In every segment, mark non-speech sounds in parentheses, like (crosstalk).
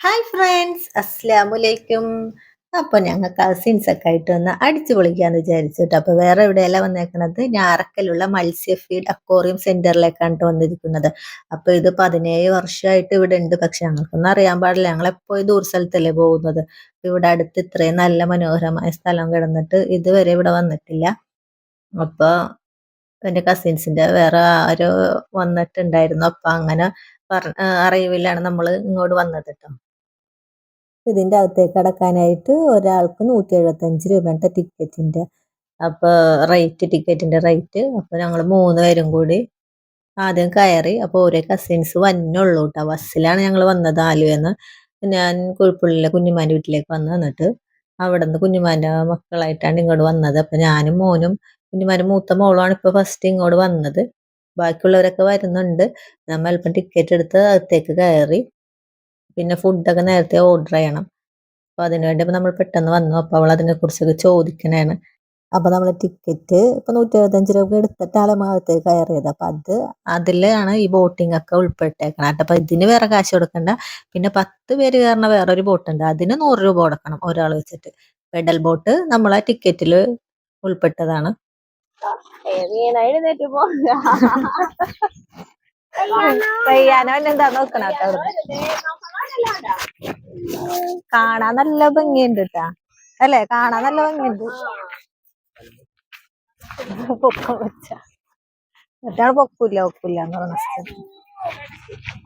Hi friends അസ്ലാമലൈക്കും അപ്പൊ ഞങ്ങൾ cousins ഒക്കെ ആയിട്ട് ഒന്ന് അടിച്ചു പൊളിക്കാന്ന് വിചാരിച്ചിട്ട് അപ്പൊ വേറെ എവിടെയല്ല വന്നേക്കുന്നത് ഞാറക്കലുള്ള മത്സ്യ ഫീഡ് അക്വോറിയം സെന്ററിലേക്കാണ് വന്നിരിക്കുന്നത്. അപ്പൊ ഇത് പതിനേഴ് വർഷമായിട്ട് ഇവിടെ ഉണ്ട്. പക്ഷെ ഞങ്ങൾക്കൊന്നും അറിയാൻ പാടില്ല. ഞങ്ങൾ എപ്പോഴും ദൂര സ്ഥലത്തല്ലേ പോകുന്നത്. ഇവിടെ അടുത്ത് ഇത്രയും നല്ല മനോഹരമായ സ്ഥലം കിടന്നിട്ട് ഇതുവരെ ഇവിടെ വന്നിട്ടില്ല. അപ്പൊ എന്റെ കസിൻസിന്റെ വേറെ ആരോ വന്നിട്ടുണ്ടായിരുന്നു. അപ്പൊ അങ്ങനെ പറ അറിവിലാണ് നമ്മൾ ഇങ്ങോട്ട് വന്നത് കേട്ടോ ഇതിന്റെ അകത്തേക്ക് കടക്കാനായിട്ട് ഒരാൾക്ക് നൂറ്റി എഴുപത്തഞ്ച് രൂപയുടെ ടിക്കറ്റിന്റെ അപ്പോൾ റേറ്റ് ടിക്കറ്റിന്റെ റേറ്റ്. അപ്പോൾ ഞങ്ങൾ മൂന്ന് പേരും കൂടി ആദ്യം കയറി. അപ്പോൾ ഓരോ കസിൻസ് വന്നുള്ളൂ കേട്ടോ. ബസ്സിലാണ് ഞങ്ങൾ വന്നത് ആലുവെന്ന്. ഞാൻ കുഴപ്പമില്ലെ കുഞ്ഞുമാന്റെ വീട്ടിലേക്ക് വന്ന് വന്നിട്ട് അവിടെ നിന്ന് കുഞ്ഞുമാന്റെ മക്കളായിട്ടാണ് ഇങ്ങോട്ട് വന്നത്. അപ്പം ഞാനും മോനും കുഞ്ഞുമാന്റെ മൂത്ത മോളുമാണ് ഇപ്പോൾ ഫസ്റ്റ് ഇങ്ങോട്ട് വന്നത്. ബാക്കിയുള്ളവരൊക്കെ വരുന്നുണ്ട്. നമ്മൾ അല്പം ടിക്കറ്റ് എടുത്ത് അകത്തേക്ക് കയറി. പിന്നെ ഫുഡൊക്കെ നേരത്തെ ഓർഡർ ചെയ്യണം. അപ്പോൾ അതിനുവേണ്ടി അപ്പോൾ നമ്മൾ പെട്ടെന്ന് വന്നു. അപ്പോൾ അവൾ അതിനെക്കുറിച്ചൊക്കെ ചോദിക്കണേണ്. അപ്പോൾ നമ്മൾ ടിക്കറ്റ് ഇപ്പോൾ നൂറ്റി എഴുപത്തഞ്ച് രൂപ എടുത്തിട്ട് അലമാകത്തേക്ക് കയറിയത്. അപ്പോൾ അത് അതിലാണ് ഈ ബോട്ടിംഗ് ഒക്കെ ഉൾപ്പെട്ടേക്കണം. അപ്പോൾ ഇതിന് വേറെ കാശ് കൊടുക്കണ്ട. പിന്നെ പത്ത് പേര് കയറുന്ന വേറൊരു ബോട്ടുണ്ട് അതിന് നൂറ് രൂപ കൊടുക്കണം ഒരാൾ വെച്ചിട്ട്. പെഡൽ ബോട്ട് നമ്മളെ ടിക്കറ്റിൽ ഉൾപ്പെട്ടതാണ്. ചെയ്യാനോ എന്താ നോക്കണ കാണാൻ നല്ല ഭംഗിയുണ്ട് കേട്ടാ അല്ലേ? കാണാൻ നല്ല ഭംഗിയുണ്ട്. പൊക്കം വെച്ച. എന്നിട്ടാണ് പൊക്കൂല പൊക്കൂല്ല എന്ന്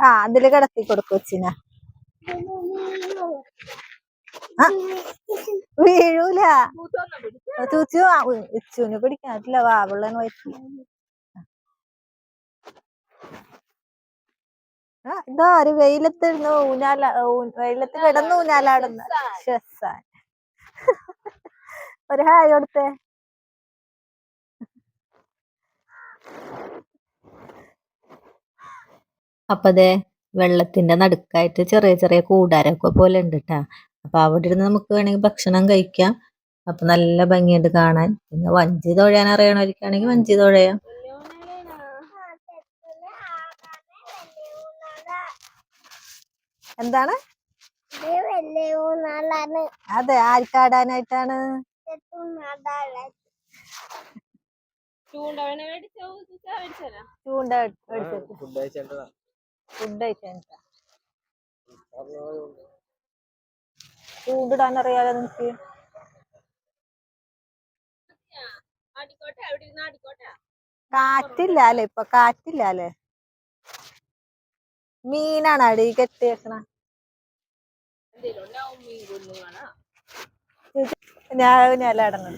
ആ അതിൽ കിടത്തി കൊടുക്കും വെച്ചിന വീഴൂല. ചൂച്ചു ഇച്ചുവിനെ പിടിക്കാൻ പറ്റില്ല വാവുള്ളന്ന് ഇതാ ഒരു വെയിലത്തിരുന്ന് ഊഞ്ഞാല വെയിലത്ത് കിടന്ന് ഊഞ്ഞാലാടുന്ന. ഷെസാൻ. ഒരു ഹായ് കൊടുത്തേ. അപ്പൊ അതെ വെള്ളത്തിന്റെ നടുക്കായിട്ട് ചെറിയ ചെറിയ കൂടാരൊക്കെ പോലെ ഉണ്ട് കേട്ടാ അപ്പൊ അവിടെ ഇരുന്ന് നമുക്ക് വേണമെങ്കിൽ ഭക്ഷണം കഴിക്കാം. അപ്പൊ നല്ല ഭംഗിയുണ്ട് കാണാൻ. പിന്നെ വഞ്ചി തൊഴയാൻ അറിയണവർക്കാണെങ്കിൽ വഞ്ചി തൊഴയാം എന്താണ്? അതെ ആർക്കാടാനായിട്ടാണ്? ചൂണ്ട ഫുഡ് ചൂണ്ടിടാൻ അറിയാലോ നിനക്ക്? കാറ്റില്ല അല്ലേ ഇപ്പൊ കാറ്റില്ല അല്ലേ മീനാണ് അടി കെട്ടി വെക്കണ. ഞാൻ ഞാലടങ്ങും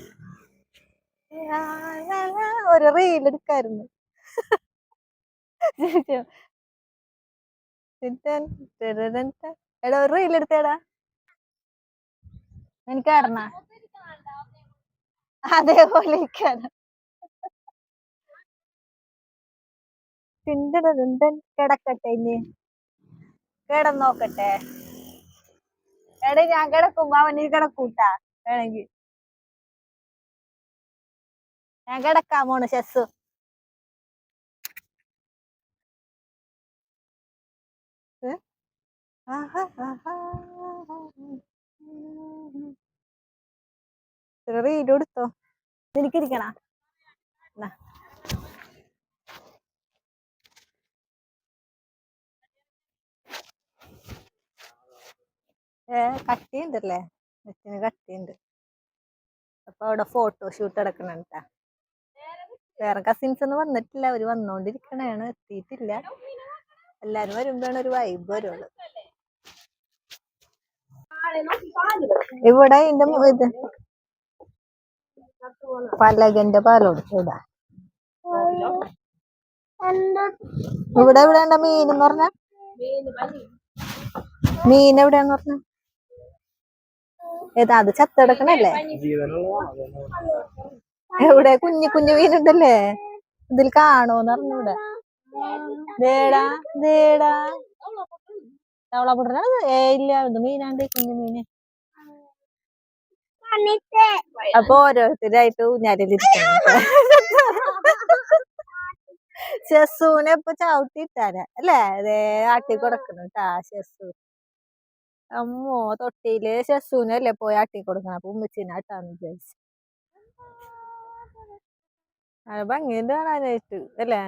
ഒരു റീൽ എടുക്കായിരുന്നു. എടാ ഒരു റീൽ എടുത്തേടാ. എനിക്ക് അറിഞ്ഞ അതേപോലെ ഇരിക്കാണ് കിടക്കട്ടെ ഇനി. കിടന്നോക്കട്ടെ. എടേ ഞാൻ കിടക്കുമ്പോ അവൻ നീ കിടക്കൂട്ടാ വേണമെങ്കിൽ ഞാൻ കിടക്കാൻ പോണ് ചെസ് റീഡ് കൊടുത്തോ? എനിക്കിരിക്കണ കട്ടിയുണ്ടല്ലേ? നെറ്റിന് കട്ടിയുണ്ട്. അപ്പൊ അവിടെ ഫോട്ടോ ഷൂട്ട് നടക്കണട്ടാ വേറെ കസിൻസ് ഒന്നും വന്നിട്ടില്ല. അവർ വന്നോണ്ടിരിക്കണേണ് എത്തിയിട്ടില്ല. എല്ലാരും വരുമ്പോഴാണ് ഒരു വൈബ് വരുള്ളു. ഇവിടെ ഇതിന്റെ ഇത് പലകന്റെ പാലോട് ഇവിടെ ഇവിടെ എവിടെ മീൻ എന്ന് പറഞ്ഞ? മീൻ എവിടെയാന്ന് പറഞ്ഞ? ഏതാ അത് ചത്തെടുക്കണല്ലേ എവിടെ? കുഞ്ഞു കുഞ്ഞു വീനുണ്ടല്ലേ ഇതിൽ കാണോന്ന് അറിഞ്ഞൂടെ? ദേടാ ദേടാ. തവള പൊട്ടനാണ് ഏ ഇല്ല ഇത് മീനാണ്ട് കുഞ്ഞു മീന്. അപ്പൊ ഓരോരുത്തരായിട്ട് ഊഞ്ഞാലിരിക്കണം ചെസ്സൂനെ ഇപ്പൊ ചവിട്ടിട്ടാണ് അല്ലേ? അതേ ആട്ടി കൊടുക്കണം കേട്ടാ ചെസ്സു അമ്മോ തൊട്ടിയിൽ ശസുവിനല്ലേ പോയി ആട്ടി കൊടുക്കണം? അപ്പൊ ഉമ്മച്ചിനെ ആട്ടാന്ന് വിചാരിച്ചു. അത് ഭംഗിയുണ്ട് കാണാനായിട്ട് അല്ലേ?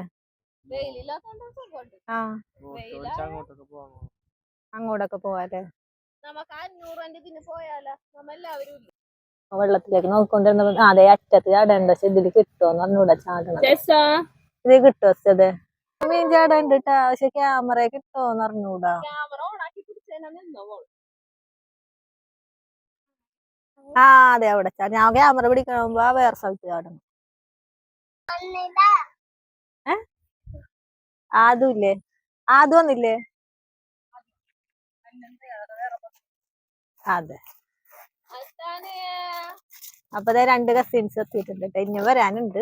ആ. അങ്ങോട്ടൊക്കെ പോവാം അങ്ങോട്ടൊക്കെ പോവാല്ലേ? വെള്ളത്തിലേക്ക് നോക്കിക്കൊണ്ടിരുന്നപ്പോ ആ, അതെ അറ്റത്ത് ചാടേണ്ട പക്ഷെ ഇതിൽ കിട്ടുമോന്ന് പറഞ്ഞൂടെ ചാടണം ഇത് കിട്ടുമോ അതെ മീൻ ചാടേണ്ടിട്ടാ പക്ഷെ ക്യാമറ കിട്ടുമോന്ന് അറിഞ്ഞൂടാ ആ അതെ അവിടെ. ഞാൻ ക്യാമറ പിടിക്കുമ്പോ ആ വേറെ സ്ഥലത്ത് കാണുന്നു അതും ഇല്ലേ അതും ഒന്നില്ലേ അതെ. അപ്പൊ രണ്ട് കസിൻസ് എത്തിയിട്ടുണ്ട് ട്ടോ. ഇനി വരാനുണ്ട്.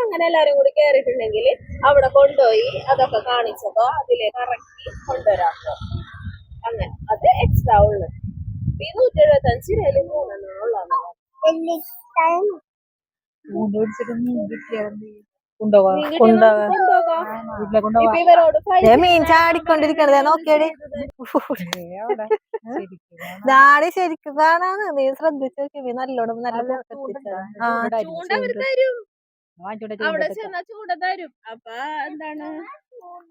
അങ്ങനെ എല്ലാരും കൂടി കേറിയിട്ടുണ്ടെങ്കിൽ അവിടെ കൊണ്ടുപോയി അതൊക്കെ കാണിച്ചപ്പോ അതിലേക്ക് ഇറക്കി കൊണ്ടുവരാം അങ്ങനെ അത് എക്സ്ട്രാ ഉള്ളത് ഈ നൂറ്റി എഴുപത്തി അഞ്ച് രൂപയിൽ മൂന്നെണ്ണം ഉള്ളതാണ് കൊണ്ടുപോവാ ഇപ്പൊ ഇവരോട് ദേ മീൻ ചാടിക്കൊണ്ടിരിക്കണത്. നോക്കിയടി നാളെ ശരിക്കും കാണാന്ന് നീ ശ്രദ്ധിച്ചു നോക്കി മീൻ നല്ലോണം നല്ല അവിടെ ചെന്നാ ചൂണ്ട തരും. അപ്പൊ എന്താണ്?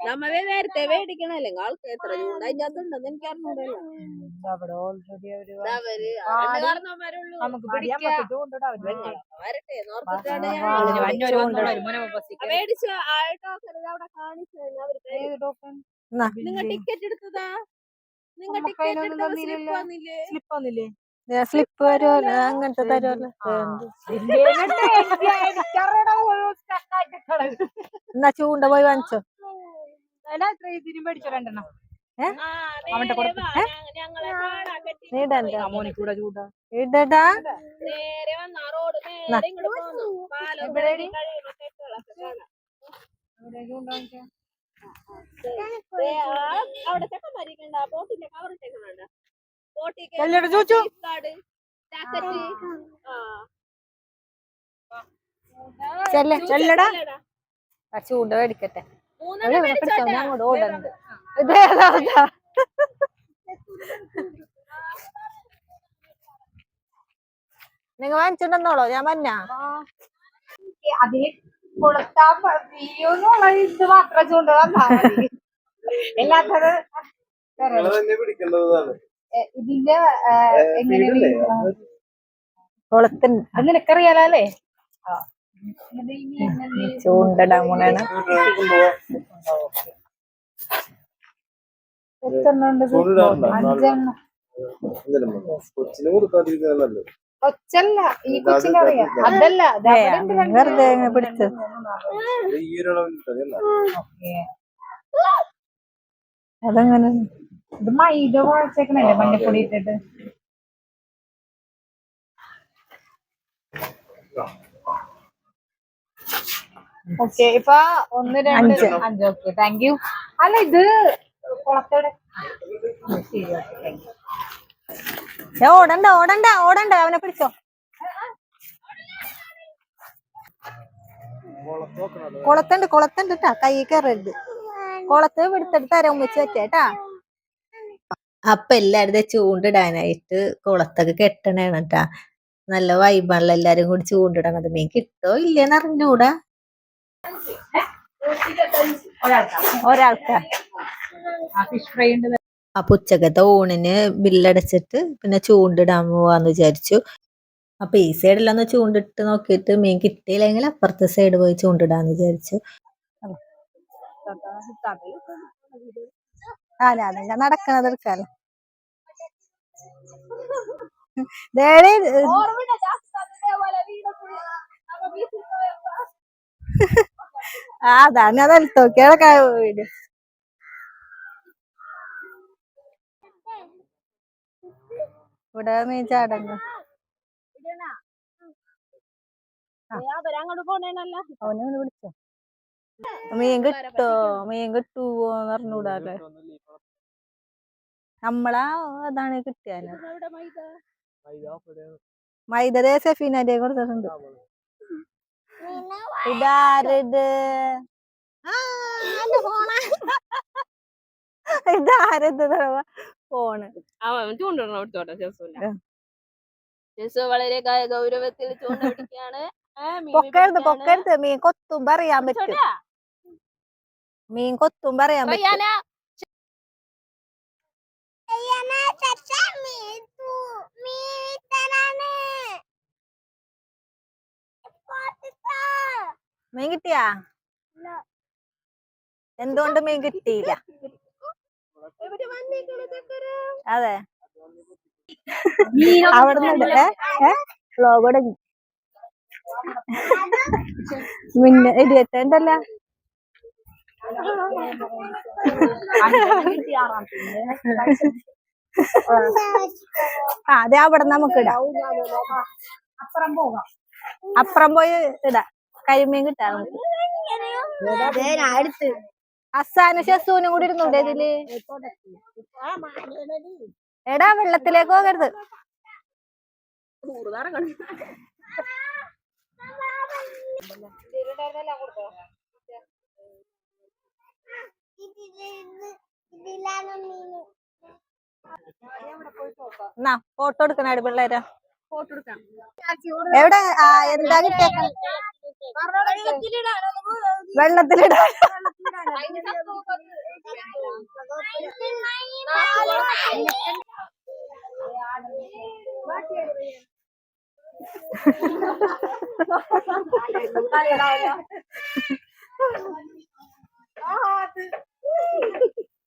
നമ്മ നേരത്തെ മേടിക്കണല്ലേ ആൾക്ക് എത്ര അതിന്റെ അകത്തുണ്ടെന്ന് എനിക്ക് അറിഞ്ഞൂടല്ലോ. അവർ രണ്ട് കാരണവന്മാരുള്ളൂ. വരട്ടെ നോർത്തിട്ടാണ് മേടിച്ച. ആ ടോക്കൺ അവിടെ കാണിച്ചു എന്നാ. നിങ്ങൾ ടിക്കറ്റ് എടുത്തതാ? നിങ്ങൾ ടിക്കറ്റ് എടുത്തത് സ്ലിപ്പ് വന്നില്ലേ? ദേ സ്ലിപ്പ് വരുമല്ലോ. അങ്ങനത്തെ തരുമല്ലോ. എന്നാ ചൂണ്ട പോയി വാങ്ങിച്ചോ. ആ, അവന്റെ കൂടെ നേരെ വാ, ഞങ്ങ- ഞങ്ങളെ കാണാൻ കെട്ടി നീ മോനിക്കൂടെ ചൂടാ. ഇടടാ. അവിടെ ചെക്കന്മാരിക്കണ്ട ബോട്ടിന്റെ കവർ ചോദിച്ചു. ചെല്ലടാ. ചെല്ലടാ. മേടിക്കട്ടെ. അങ്ങോട്ട് നിങ്ങൾ നിങ്ങ വാങ്ങിച്ചിട്ടുണ്ടോളോ ഞാൻ മഞ്ഞ അതിൽ വീഡിയോ ഇത് മാത്രം (laughs) എല്ലാത്തത് ഇതിന്റെ എങ്ങനെ നിനക്കറിയാലോ ചൂണ്ടടാൻ പോണാണ് കൊച്ചല്ല ഈ കൊച്ചിനറിയാം അതല്ല വെറുതെ അല്ല അതങ്ങനെ ഇത് മൈദ കുഴച്ചേക്കണല്ലേ മഞ്ഞപ്പൊടി ഇട്ടിട്ട് ഓക്കെ ഇപ്പൊ ഒന്ന് രണ്ട് അഞ്ച്. ഓക്കെ താങ്ക് യു അല്ല ഇത് കുളത്തോടെ ഓടണ്ട ഓടണ്ട ഓടണ്ട അവനെ പിടിച്ചോ. കുളത്തുണ്ട് കുളത്തുണ്ട് ട്ടാ കൈ കയറരുത്. കുളത്ത് പിടുത്തെടുത്ത് തരം വെച്ച് വെച്ചേട്ടാ അപ്പൊ എല്ലാരും ദേ ചൂണ്ടിടാനായിട്ട് കുളത്തൊക്കെ കെട്ടണേണ് ട്ടാ. നല്ല വൈബാണല്ലോ എല്ലാരും കൂടി ചൂണ്ടിടണത്. മീൻ കിട്ടോ ഇല്ലേന്ന് അറിഞ്ഞൂടാ. ഒരാൾക്കാ. ആ ഫിഷ് ഉണ്ട് അപ്പൊ ഉച്ചക്കത്തെ ഊണിന് ബില്ലടച്ചിട്ട് പിന്നെ ചൂണ്ടിടാൻ പോവാന്ന് വിചാരിച്ചു. അപ്പൊ ഈ സൈഡിലൊന്ന് ചൂണ്ടിട്ട് നോക്കിയിട്ട് മീൻ കിട്ടിയില്ലെങ്കിൽ അപ്പുറത്തെ സൈഡ് പോയി ചൂണ്ടിടാന്ന് വിചാരിച്ചു. ഞാൻ നടക്കണത് എടുക്കാലോ. ദേടി ഓർമ്മയില്ല, ജാസ്തി ഇതേപോലെ വീടൊക്കെ നമ്മ വീട്ടിൽ പോയപ്പോ ആ അതാണ് അത് എടുത്തോക്കിയാ വീട്. ഇവിടെ മീൻ ചാടങ്ങ അവനെ വിളിച്ചോ. മീൻ കിട്ടോ? മീൻ കിട്ടുവോന്ന് അറിഞ്ഞൂടാല്ലേ നമ്മളാ അതാണ് കിട്ടിയാലോ. മൈദ. മൈദ ദേ സഫീനന്റെ കൊടുത്തിട്ടുണ്ട്. ഇതാരത് ഇതാരത് ഫോണ്. അവൻ ചൂണ്ടിടണം എടുത്തോട്ടെ ജസുവിന്റെ ജസു വളരെ ഗൗരവത്തിൽ ചൂണ്ട പിടിക്കാണ് പൊക്കരുത് പൊക്കരുത്. മീൻ കൊത്തും അറിയാൻ പറ്റും. മീൻ കൊത്തും പറയാൻ പറ്റും. റയ്യാന. മീൻ കിട്ടിയാ? എന്തുകൊണ്ട് മീൻ കിട്ടിയില്ല? അതെ. അവിടെ ലോകോടെ ആ അതെ അവിടെ നമുക്ക് ഇടാം. അപ്പുറം പോകാം. അപ്പുറം പോയി ഇടാം. കരിമീൻ കിട്ടാൻ അടുത്ത് അസാന ഷസൂനും കൂടി ഇരുന്നുണ്ടോ ഇതിൽ? എടാ വെള്ളത്തിലേക്ക് പോകരുത്. എന്നാ ഫോട്ടോ എടുക്കണ പിള്ളേരെ ഫോട്ടോ എടുക്കാം. എവിടെ? എന്താ കിട്ടിയേക്ക വെള്ളത്തിലിടാ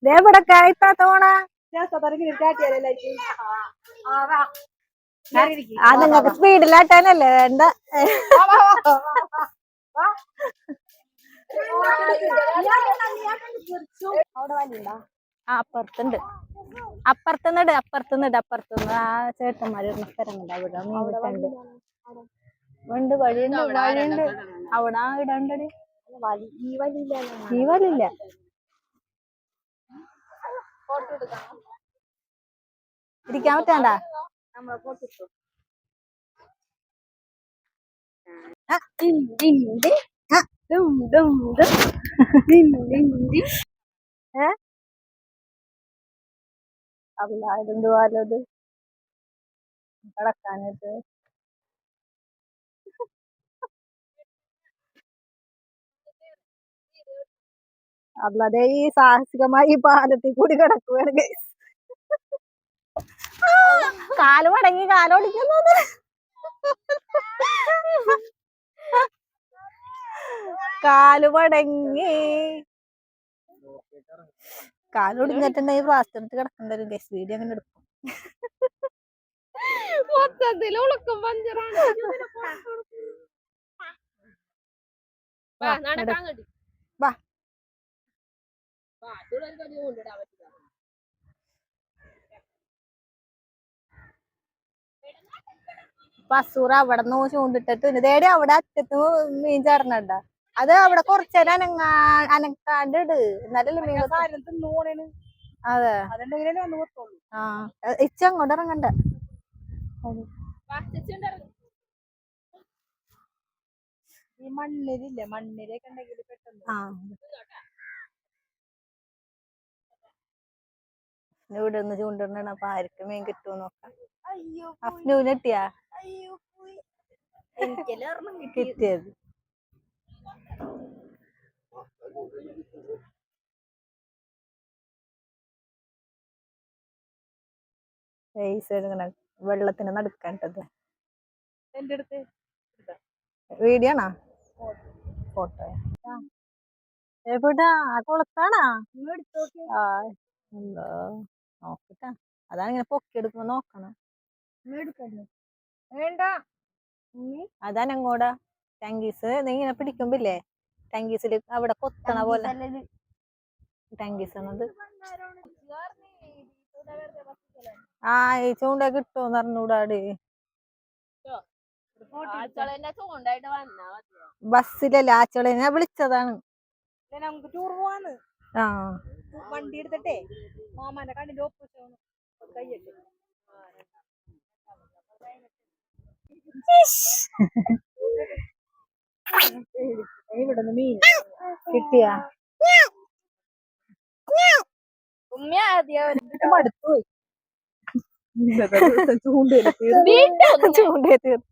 ദേ ഇവിടെ കായ്ത്താത്ത പോണ ആ നിങ്ങക്ക് സ്പീഡിലാട്ടാനല്ലേ വേണ്ട. ആ അപ്പുറത്തുണ്ട്. അപ്പുറത്തുനിന്നിട് അപ്പുറത്തുനിന്നിട് അപ്പുറത്തുനിന്ന് ആ ചേട്ടന്മാര് സ്ഥലമുണ്ട് അവിടെ. മീനിട്ടുണ്ട് ഉണ്ട്? വഴിയുണ്ട് വഴിയുണ്ട്. അവിടെ ആ ഇടണ്ടടി. ഈ വലില്ല ഇരിക്കാൻ പറ്റാണ്ട? ഏ അല്ല ഇതെന്തുവാലോ ഇത് കിടക്കാനിട്ട് അല്ലാതെ ഈ സാഹസികമായി ഈ പാലത്തിൽ കൂടി കിടക്കുകയാണ്. കാൽ മടങ്ങി കാലോടിക്കുന്നത് കാൽ മടങ്ങി. കാലൊടിഞ്ഞിട്ടുണ്ടെങ്കിൽ പ്ലാസ്റ്റർ കിടക്കേണ്ട ഒരു ഗസ് വീഡിയോ അങ്ങനെ എടുക്കും. മൊത്തത്തിൽ ഉളുക്കും പഞ്ചറാണ് വാ വാ, നടക്കാൻ കണ്ടി വാ. പറ്റില്ല പസൂർ അവിടെ നിന്ന് ചൂണ്ടിട്ടിട്ട് ഇതേടെ അവിടെ അറ്റത്ത് മീൻ ചാടണണ്ട അത് അവിടെ കുറച്ചേരം അനങ്ങാ അനക്കാണ്ട് ഇട്. എന്നാലല്ലേ മീൻ. അതെ. ആ ഇച്ച അങ്ങോട്ട് ഇറങ്ങണ്ട. ഈ മണ്ണിലില്ലേ? മണ്ണിലേക്ക് ഉണ്ടെങ്കിൽ പെട്ടെന്ന്. ഇവിടെ നിന്ന് ചൂണ്ടിടണം അപ്പൊ ആർക്കും മീൻ കിട്ടുമോ നോക്കാം. അഫ്നൂന് കിട്ടിയാ? കിട്ടിയത്. എടുക്കണ വെള്ളത്തിന് നടുക്കാണ്ടത് എന്റെ അടുത്ത് വീഡിയോ ആണോ? ഫോട്ടോ. എവിടാ? കുളത്താണാ? നോക്കട്ടെ. അതാണ് ഇങ്ങനെ പൊക്കി എടുക്കുമ്പോ നോക്കണം വേണ്ട. അതാണ് അങ്ങോട്ടാ ടങ്കീസ് നീ ഇങ്ങനെ പിടിക്കുമ്പില്ലേ? ടാങ്കീസിൽ അവിടെ കൊത്തണ പോലെ. ടാങ്കീസ് എന്നത് ആ ഈ ചൂണ്ട കിട്ടുമെന്ന് അറിഞ്ഞൂടാടി. ബസ്സിലല്ല ആച്ചോളെ. വിളിച്ചതാണ്. ഇല്ല, നമുക്ക് ടൂർ പോവാന്ന്. ആ. വണ്ടി എടുത്തിട്ടേ മാമാന്റെ കണ്ണിന്റെ ഓപ്പോസിറ്റ് കയ്യട്ടെ ഇവിടെ മീൻ കിട്ടിയാ? ഉമ്മ ആദ്യം മടുത്തുപോയി വീട്ടിൽ ചൂണ്ടയെ തീർന്നു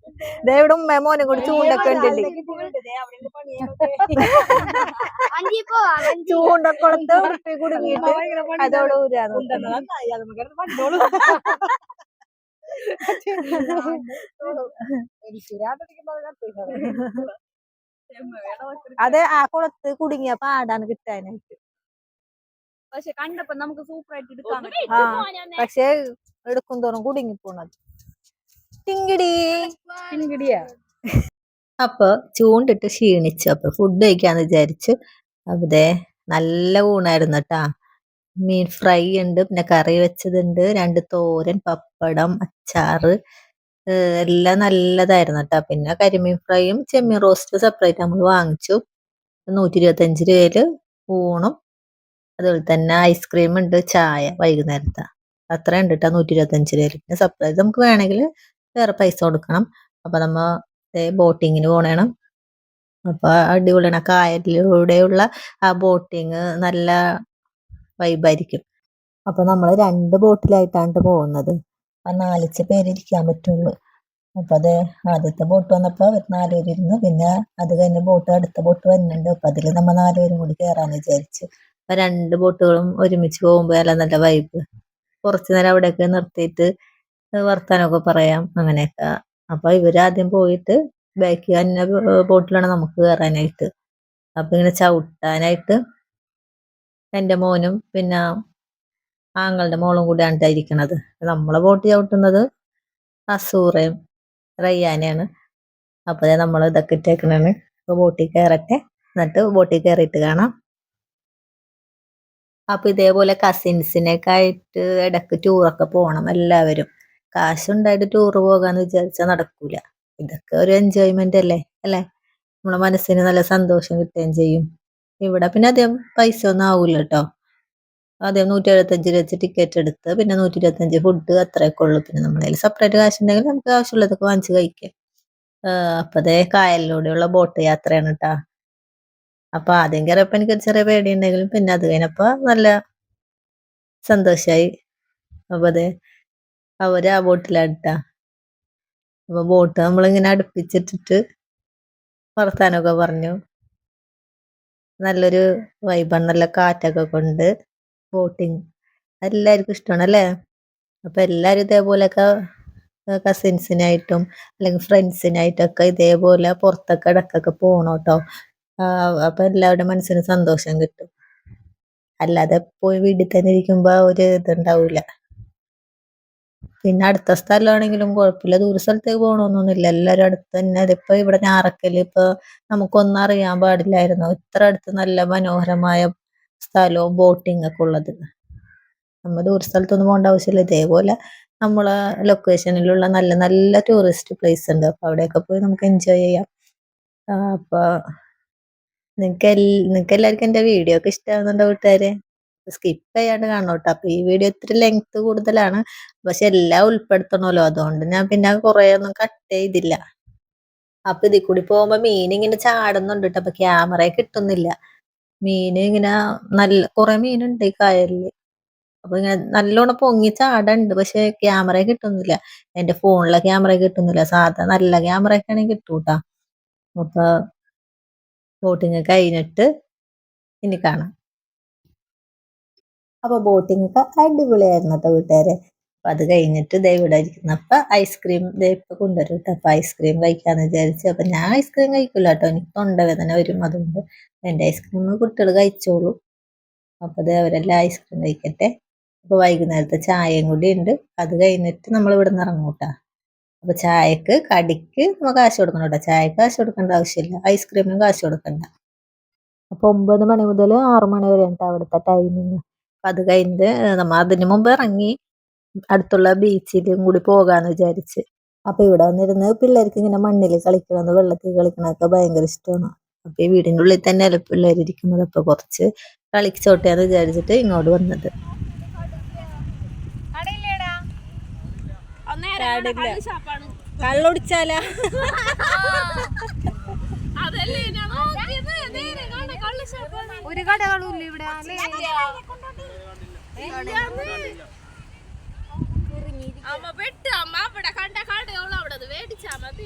ദേ ഇവിടെ ഉമ്മ മോനും കൂടി ചൂണ്ടൊക്കെ ഉണ്ടല്ലേ ചൂണ്ടൊക്കെ കൊടുത്ത് കുടുങ്ങിയിട്ട് അതോടെ അത് ആ കുളത്ത് കുടുങ്ങിയ പാടാണ് കിട്ടാനായിട്ട്. പക്ഷെ കണ്ടപ്പോ നമുക്ക് സൂപ്പർ ആയിട്ട് എടുക്കാൻ ആ പക്ഷെ എടുക്കും തോറും കുടുങ്ങി പോണത്. ടിങ്കിടി. പറ്റും അപ്പൊ ചൂണ്ടിട്ട് ക്ഷീണിച്ചു. അപ്പൊ ഫുഡ് കഴിക്കാന്ന് വിചാരിച്ചു. അവിടെ നല്ല ഊണായിരുന്നു കേട്ടാ മീൻ ഫ്രൈ ഉണ്ട് പിന്നെ കറി വെച്ചതുണ്ട് രണ്ട് തോരൻ പപ്പടം അച്ചാറ് എല്ലാം നല്ലതായിരുന്നു കേട്ടോ പിന്നെ കരിമീൻ ഫ്രൈയും ചെമ്മീൻ റോസ്റ്റ് സെപ്പറേറ്റ് നമ്മൾ വാങ്ങിച്ചു. നൂറ്റി ഇരുപത്തഞ്ച് രൂപയിൽ ഊണും അതുപോലെ തന്നെ ഐസ്ക്രീം ഉണ്ട് ചായ വൈകുന്നേരത്തെ. അത്ര ഉണ്ട് കേട്ടോ നൂറ്റി ഇരുപത്തഞ്ച് രൂപയിൽ പിന്നെ സെപ്പറേറ്റ് നമുക്ക് വേണമെങ്കിൽ വേറെ പൈസ കൊടുക്കണം. അപ്പൊ നമ്മ ബോട്ടിങ്ങിന് പോണേണം. അപ്പൊ അടിപൊളിയാണ്. കായലിലൂടെയുള്ള ആ ബോട്ടിങ് നല്ല വൈബായിരിക്കും. അപ്പൊ നമ്മൾ രണ്ട് ബോട്ടിലായിട്ടാണ് പോകുന്നത്. ആ നാലിച്ച പേരിരിക്കാൻ പറ്റുള്ളൂ. അപ്പൊ അത് ആദ്യത്തെ ബോട്ട് വന്നപ്പോൾ അവർ നാലുപേര് ഇരുന്നു. പിന്നെ അത് കഴിഞ്ഞ ബോട്ട് അടുത്ത ബോട്ട് വരുന്നുണ്ട്. അപ്പൊ അതിൽ നമ്മ നാലുപേരും കൂടി കയറാന്ന് വിചാരിച്ചു. അപ്പൊ രണ്ട് ബോട്ടുകളും ഒരുമിച്ച് പോകുമ്പോൾ അല്ല നല്ല വൈബ്. കുറച്ച് നേരം അവിടെയൊക്കെ നിർത്തിയിട്ട് വർത്താനമൊക്കെ പറയാം. അങ്ങനെയൊക്കെ. അപ്പൊ ഇവരാദ്യം പോയിട്ട് ബാക്കി തന്നെ ബോട്ടിലാണ് നമുക്ക് കയറാനായിട്ട് അപ്പൊ ഇങ്ങനെ ചവിട്ടാനായിട്ട് എന്റെ മോനും പിന്നെ ആങ്ങളുടെ മോളും കൂടിയാണ് ഇരിക്കണത് നമ്മളെ ബോട്ട് ചവിട്ടുന്നത് അസൂറയും റയ്യാനെയാണ്. അപ്പൊ ദേ നമ്മൾ ഇതൊക്കെ ഇട്ടേക്കണാണ് അപ്പൊ ബോട്ടിൽ കയറട്ടെ എന്നിട്ട് ബോട്ടിൽ കയറിയിട്ട് കാണാം. അപ്പൊ ഇതേപോലെ കസിൻസിനൊക്കെ ആയിട്ട് ഇടയ്ക്ക് ടൂറൊക്കെ പോകണം എല്ലാവരും. കാശുണ്ടായിട്ട് ടൂർ പോകാന്ന് വിചാരിച്ചാൽ നടക്കൂല. ഇതൊക്കെ ഒരു എൻജോയ്മെന്റ് അല്ലേ? അല്ലേ? നമ്മളെ മനസ്സിന് നല്ല സന്തോഷം കിട്ടുകയും ചെയ്യും. ഇവിടെ പിന്നെ അധികം പൈസ ഒന്നും ആവൂല കേട്ടോ അദ്ദേഹം നൂറ്റി എഴുപത്തഞ്ച് വെച്ച് ടിക്കറ്റ് എടുത്ത് പിന്നെ നൂറ്റി ഇരുപത്തഞ്ച് ഫുഡ് അത്രയൊക്കെ ഉള്ളു. പിന്നെ നമ്മുടെ കയ്യിൽ സെപ്പറേറ്റ് കാശുണ്ടെങ്കിൽ നമുക്ക് ആവശ്യമുള്ളതൊക്കെ വാങ്ങിച്ച് കഴിക്കാം. അപ്പതേ കായലിലൂടെയുള്ള ബോട്ട് യാത്രയാണ് കേട്ടാ അപ്പൊ ആദ്യം കയറിയപ്പോ എനിക്ക് ചെറിയ പേടിയുണ്ടെങ്കിലും പിന്നെ അത് കഴിഞ്ഞപ്പോ നല്ല സന്തോഷായി. അപ്പൊ അതെ അവർ ആ ബോട്ടിലാട്ടാ അപ്പൊ ബോട്ട് നമ്മളിങ്ങനെ അടുപ്പിച്ചിട്ടിട്ട് വർത്താനമൊക്കെ പറഞ്ഞു. നല്ലൊരു വൈബാണ് നല്ല കാറ്റൊക്കെ കൊണ്ട് ബോട്ടിങ് എല്ലാവർക്കും ഇഷ്ടമാണ് അല്ലേ അപ്പം എല്ലാവരും ഇതേപോലെയൊക്കെ കസിൻസിനായിട്ടും അല്ലെങ്കിൽ ഫ്രണ്ട്സിനായിട്ടൊക്കെ ഇതേപോലെ പുറത്തൊക്കെ ഇടക്കൊക്കെ പോകണം കേട്ടോ അപ്പം എല്ലാവരുടെ മനസ്സിന് സന്തോഷം കിട്ടും. അല്ലാതെ പോയി വീട്ടിൽ തന്നെ ഇരിക്കുമ്പോൾ ഒരു ഇതുണ്ടാവൂല. പിന്നെ അടുത്ത സ്ഥലമാണെങ്കിലും കുഴപ്പമില്ല. ദൂര സ്ഥലത്തേക്ക് പോകണമെന്നൊന്നുമില്ല എല്ലാവരും അടുത്ത് തന്നെ. അതിപ്പോ ഇവിടെ ഞാറക്കൽ ഇപ്പൊ നമുക്കൊന്നും അറിയാൻ പാടില്ലായിരുന്നു. ഇത്ര അടുത്ത് നല്ല മനോഹരമായ സ്ഥലവും ബോട്ടിംഗ് ഒക്കെ ഉള്ളത്. നമ്മൾ ദൂര സ്ഥലത്തൊന്നും പോകേണ്ട ആവശ്യമില്ല. ഇതേപോലെ നമ്മളെ ലൊക്കേഷനിലുള്ള നല്ല നല്ല ടൂറിസ്റ്റ് പ്ലേസ് ഉണ്ട്. അപ്പൊ അവിടെയൊക്കെ പോയി നമുക്ക് എൻജോയ് ചെയ്യാം. അപ്പോൾ നിങ്ങൾക്ക് നിങ്ങൾക്ക് എല്ലാവർക്കും എന്റെ വീഡിയോ ഒക്കെ ഇഷ്ടമാകുന്നുണ്ടോ കൂട്ടുകാരെ സ്കിപ്പ് ചെയ്യാണ്ട് കാണണം കേട്ടോ അപ്പൊ ഈ വീഡിയോ ഇത്തിരി ലെങ്ത് കൂടുതലാണ്. പക്ഷെ എല്ലാം ഉൾപ്പെടുത്തണമല്ലോ. അതുകൊണ്ട് ഞാൻ പിന്നെ കുറെ ഒന്നും കട്ട് ചെയ്തില്ല. അപ്പൊ ഇതിൽ കൂടി പോകുമ്പോ മീൻ ഇങ്ങനെ ചാടുന്നുണ്ട് കേട്ടോ അപ്പൊ ക്യാമറ കിട്ടുന്നില്ല. മീൻ ഇങ്ങനെ നല്ല കുറെ മീനുണ്ട് ഈ കായലിൽ. അപ്പൊ ഇങ്ങനെ നല്ലോണം പൊങ്ങി ചാടുണ്ട്. പക്ഷെ ക്യാമറ കിട്ടുന്നില്ല. എന്റെ ഫോണിലെ ക്യാമറ കിട്ടുന്നില്ല. സാധാ നല്ല ക്യാമറ ഒക്കെ ആണെങ്കിൽ കിട്ടൂട്ടാ. അപ്പൊ ബോട്ടിങ് കഴിഞ്ഞിട്ട് ഇനി കാണാം. അപ്പൊ ബോട്ടിംഗ് ഒക്കെ അടിപൊളിയായിരുന്നു കേട്ടോ വീട്ടുകാരെ. അപ്പൊ അത് കഴിഞ്ഞിട്ട് ദേ ഇവിടെ ഇരിക്കുന്നു. ഐസ്ക്രീം ദേ കൊണ്ടുവരും കേട്ടോ അപ്പൊ ഐസ്ക്രീം കഴിക്കാന്ന് വിചാരിച്ചു. അപ്പൊ ഞാൻ ഐസ്ക്രീം കഴിക്കില്ല കേട്ടോ എനിക്ക് തൊണ്ടവേദന വരും അതുകൊണ്ട് എന്റെ ഐസ്ക്രീം കുട്ടികൾ കഴിച്ചോളൂ. അപ്പൊ ദേ അവരെല്ലാം ഐസ്ക്രീം കഴിക്കട്ടെ. അപ്പൊ വൈകുന്നേരത്തെ ചായയും കൂടി ഉണ്ട്. അത് കഴിഞ്ഞിട്ട് നമ്മൾ ഇവിടെ നിന്ന് ഇറങ്ങും കേട്ടോ അപ്പൊ ചായക്ക് കടിക്ക് നമ്മൾ കാശ് കൊടുക്കണം കേട്ടോ ചായക്ക് കാശ് കൊടുക്കേണ്ട ആവശ്യമില്ല. ഐസ്ക്രീമിനും കാശ് കൊടുക്കണ്ട. അപ്പൊ ഒമ്പത് മണി മുതൽ ആറു മണി വരെ ഉണ്ട് അവിടുത്തെ ടൈമിങ് അപ്പൊ അത് കഴിഞ്ഞ് നമ്മ അതിന് മുമ്പ് ഇറങ്ങി അടുത്തുള്ള ബീച്ചിലും കൂടി പോകാന്ന് വിചാരിച്ച്. അപ്പൊ ഇവിടെ വന്നിരുന്ന് പിള്ളേർക്ക് ഇങ്ങനെ മണ്ണിൽ കളിക്കണമെന്ന് വെള്ളത്തിൽ കളിക്കണൊക്കെ ഭയങ്കര ഇഷ്ടമാണ് അപ്പൊ ഈ വീടിന്റെ ഉള്ളിൽ തന്നെ പിള്ളേർ ഇരിക്കുന്നത്. അപ്പൊ കുറച്ച് കളിച്ചോട്ടെ എന്ന് വിചാരിച്ചിട്ട് ഇങ്ങോട്ട് വന്നത്. കള്ളുടിച്ചാലാ. ഒരു കടകളും ഇല്ല ഇവിടെ അല്ലേ അമ്മ പെട്ട് അമ്മ അവിടെ കണ്ട കടയോളം അവിടെ അത് മേടിച്ചാ മതി.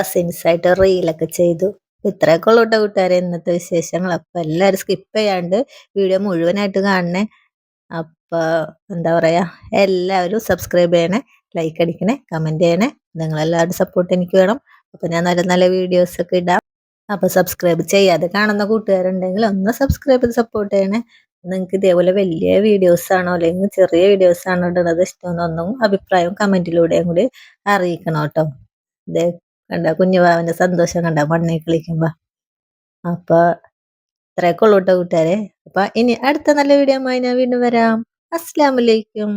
കസിൻസ് ആയിട്ട് റീലൊക്കെ ചെയ്തു. ഇത്രയൊക്കെ ഉള്ളൂ കൂട്ടുകാരെ ഇന്നത്തെ വിശേഷങ്ങൾ. അപ്പൊ എല്ലാരും സ്കിപ്പ് ചെയ്യാണ്ട് വീഡിയോ മുഴുവനായിട്ട് കാണണേ. അപ്പൊ എന്താ പറയാ എല്ലാവരും സബ്സ്ക്രൈബ് ചെയ്യണേ ലൈക്ക് അടിക്കണേ കമന്റ് ചെയ്യണേ. നിങ്ങളെല്ലാവരും സപ്പോർട്ട് എനിക്ക് വേണം. അപ്പൊ ഞാൻ നല്ല നല്ല വീഡിയോസ് ഒക്കെ ഇടാം. അപ്പൊ സബ്സ്ക്രൈബ് ചെയ്യാതെ കാണുന്ന കൂട്ടുകാരുണ്ടെങ്കിൽ ഒന്ന് സബ്സ്ക്രൈബ് ചെയ്ത് സപ്പോർട്ട് ചെയ്യണേ. നിങ്ങൾക്ക് ഇതേപോലെ വലിയ വീഡിയോസ് ആണോ? അല്ലെങ്കിൽ ചെറിയ വീഡിയോസ് ആണോ ഇടുന്നത് ഇഷ്ടമെന്നൊന്നും അഭിപ്രായം കമന്റിലൂടെയും കൂടി അറിയിക്കണം കേട്ടോ. ഇതേ കണ്ട? കുഞ്ഞുവാവിന്റെ സന്തോഷം കണ്ട? മണ്ണി കളിക്കുമ്പോൾ അപ്പൊ ഇത്രയൊക്കെ ഉള്ളൂ കേട്ടോ കൂട്ടുകാരെ. അപ്പൊ ഇനി അടുത്ത നല്ല വീഡിയോ ഞാൻ വീണ്ടും വരാം. അസ്സലാമലൈക്കും